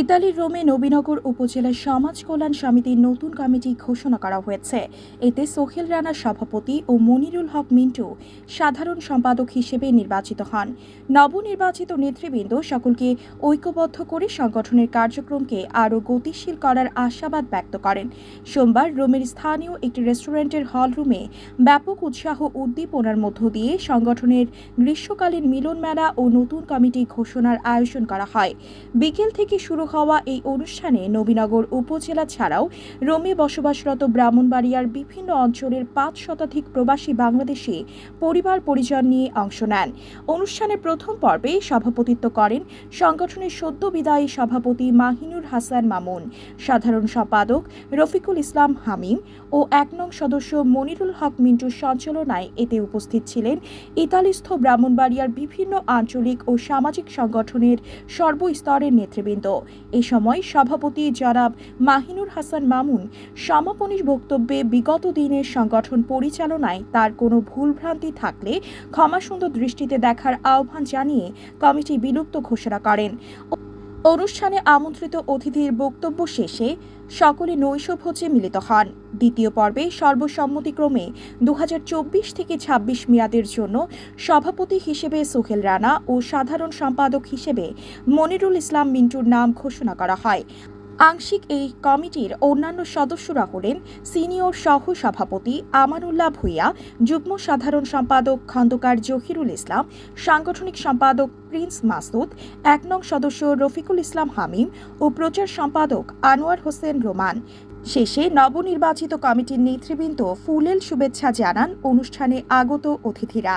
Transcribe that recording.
ইতালির রোমে নবীনগর উপজেলা সমাজ কল্যাণ সমিতির নতুন কমিটি ঘোষণা করা হয়েছে। এতে সোহেল রানা সভাপতি ও মনিরুল হক মিন্টু সাধারণ সম্পাদক হিসেবে নির্বাচিত হন। নবনির্বাচিত নেতৃবৃন্দ সকলকে ঐক্যবদ্ধ করে সংগঠনের কার্যক্রমকে আরও গতিশীল করার আশাবাদ ব্যক্ত করেন। সোমবার রোমের স্থানীয় একটি রেস্টুরেন্টের হল রুমে ব্যাপক উৎসাহ উদ্দীপনার মধ্য দিয়ে সংগঠনের গ্রীষ্মকালীন মিলন মেলা ও নতুন কমিটি ঘোষণার আয়োজন করা হয়। বিকেল থেকে শুরু হওয়া এই অনুষ্ঠানে নবীনগর উপজেলা ছাড়াও রোমে বসবাসরত ব্রাহ্মণবাড়িয়ার বিভিন্ন অঞ্চলের পাঁচ শতাধিক প্রবাসী বাংলাদেশি পরিবার পরিজন নিয়ে অংশ নেন। অনুষ্ঠানের প্রথম পর্বে সভাপতিত্ব করেন সংগঠনের সদ্য বিদায়ী সভাপতি মাহিনুর হাসান মামুন, সাধারণ সম্পাদক রফিকুল ইসলাম হামিম ও এক নং সদস্য মনিরুল হক মিন্টুর সঞ্চালনায় এতে উপস্থিত ছিলেন ইতালিস্থ ব্রাহ্মণবাড়িয়ার বিভিন্ন আঞ্চলিক ও সামাজিক সংগঠনের সর্বস্তরের নেতৃবৃন্দ। এ সময় সভাপতি জনাব মাহিনুর হাসান মামুন সমাপনী বক্তব্যে বিগত দিনের সংগঠন পরিচালনায় তার কোনো ভুলভ্রান্তি থাকলে ক্ষমাসুন্দর দৃষ্টিতে দেখার আহ্বান জানিয়ে কমিটি বিলুপ্ত ঘোষণা করেন। অনুষ্ঠানে আমন্ত্রিত অতিথির বক্তব্য শেষে সকলে নৈশভোজে মিলিত হন। দ্বিতীয় পর্বে সর্বসম্মতিক্রমে দু হাজার চব্বিশ থেকে ২৬ মেয়াদের জন্য সভাপতি হিসেবে সোহেল রানা ও সাধারণ সম্পাদক হিসেবে মনিরুল ইসলাম মিন্টুর নাম ঘোষণা করা হয়। আংশিক এই কমিটির অন্যান্য সদস্যরা হলেন সিনিয়র সহ সভাপতি আমানুল্লাহ ভূঁইয়া, যুগ্ম সাধারণ সম্পাদক খন্দকার জহিরুল ইসলাম, সাংগঠনিক সম্পাদক প্রিন্স মাসুদ, এক নং সদস্য রফিকুল ইসলাম হামিম ও প্রচার সম্পাদক আনোয়ার হোসেন রোমান। শেষে নবনির্বাচিত কমিটির নেতৃবৃন্দ ফুলেল শুভেচ্ছা জানান অনুষ্ঠানে আগত অতিথিরা।